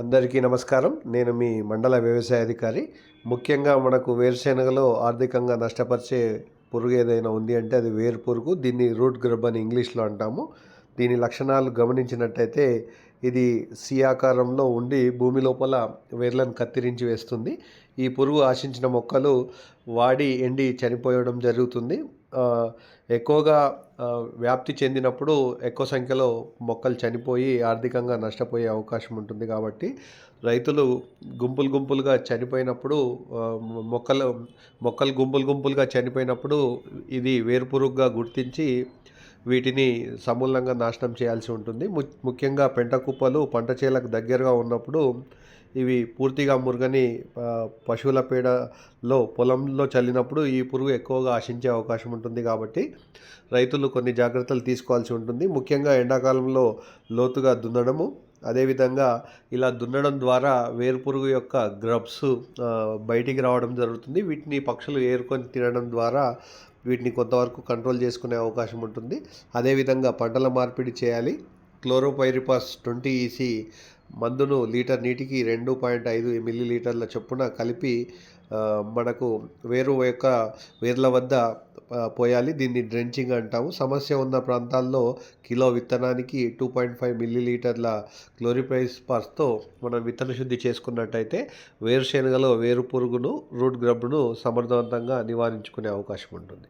అందరికీ నమస్కారం. నేను మీ మండల వ్యవసాయ అధికారి. ముఖ్యంగా మనకు వేరుశెనగలో ఆర్థికంగా నష్టపరిచే పురుగు ఏదైనా ఉంది అంటే అది వేరు పురుగు. దీన్ని రూట్ గ్రబ్ అని ఇంగ్లీష్లో అంటాము. దీని లక్షణాలు గమనించినట్టయితే ఇది సి ఆకారంలో ఉండి భూమి లోపల వేర్లను కత్తిరించి వేస్తుంది. ఈ పురుగు ఆశించిన మొక్కలు వాడి ఎండి చనిపోయడం జరుగుతుంది. ఎక్కువగా వ్యాప్తి చెందినప్పుడు ఎక్కువ సంఖ్యలో మొక్కలు చనిపోయి ఆర్థికంగా నష్టపోయే అవకాశం ఉంటుంది కాబట్టి రైతులు గుంపులు గుంపులుగా చనిపోయినప్పుడు మొక్కలు మొక్కలు గుంపులు గుంపులుగా చనిపోయినప్పుడు ఇది వేరుపురుగుగా గుర్తించి వీటిని సమూలంగా నాశనం చేయాల్సి ఉంటుంది. ము- ముఖ్యంగా పెంట కుప్పలు పంట చేలకు దగ్గరగా ఉన్నప్పుడు ఇవి పూర్తిగా మురుగని పశువుల పేడలో పొలంలో చల్లినప్పుడు ఈ పురుగు ఎక్కువగా ఆశించే అవకాశం ఉంటుంది కాబట్టి రైతులు కొన్ని జాగ్రత్తలు తీసుకోవాల్సి ఉంటుంది. ముఖ్యంగా ఎండాకాలంలో లోతుగా దున్నడము అదేవిధంగా ఇలా దున్నడం ద్వారా వేరుపురుగు యొక్క గ్రబ్స్ బయటికి రావడం జరుగుతుంది. వీటిని పక్షులు ఏరుకొని తినడం ద్వారా వీటిని కొంతవరకు కంట్రోల్ చేసుకునే అవకాశం ఉంటుంది. అదేవిధంగా పంటల మార్పిడి చేయాలి. క్లోరోపైరిపాస్ ట్వంటీ ఈసీ మందును లీటర్ నీటికి రెండు పాయింట్ ఐదు మిల్లీ లీటర్ల చొప్పున కలిపి మనకు వేరు యొక్క వేర్ల వద్ద పోయాలి. దీన్ని డ్రెంచింగ్ అంటాము. సమస్య ఉన్న ప్రాంతాల్లో కిలో విత్తనానికి టూ పాయింట్ ఫైవ్ మిల్లీ లీటర్ల క్లోరిపైస్పాస్తో మనం విత్తన శుద్ధి చేసుకున్నట్టయితే వేరుశెనగలో వేరు పురుగును రూట్ గ్రబ్ను సమర్థవంతంగా నివారించుకునే అవకాశం ఉంటుంది.